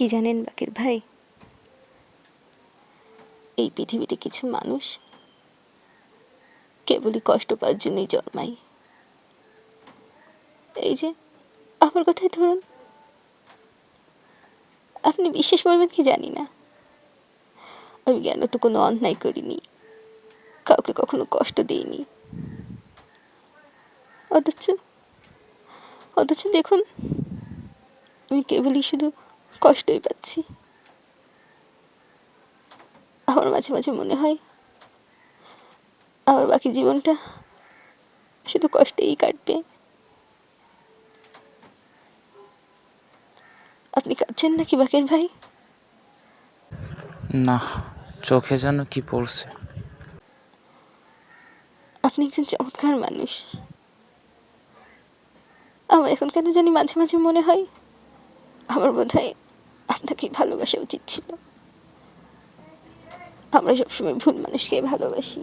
কি জানেন, বাকের ভাই? এই পৃথিবীতে কিছু মানুষ কেবলই কষ্ট পাওয়ার জন্যই জন্মায়। এই যে, আমার কথাই ধরুন। আপনি বিশ্বাস করবেন কি জানি না। আমি জ্ঞান তো কোনো অন্যায় করিনি, কাউকে কখনো কষ্ট দিইনি। অথচ অথচ দেখুন, আমি কেবলই শুধু কষ্টই পাচ্ছি। আমার মাঝে মাঝে মনে হয় আমার বাকি জীবনটা শুধু কষ্টেই কাটবে। আপনি কাঁদছেন নাকি বাকের ভাই? না চোখে যেন কি পড়ছে। আপনি একজন চমৎকার মানুষ। আমার এখন কেন জানি মাঝে মাঝে মনে হয় আমার বোধ হয় আপনাকে ভালোবাসা উচিত ছিল। আমরা সবসময় ভুল মানুষকে ভালোবাসি।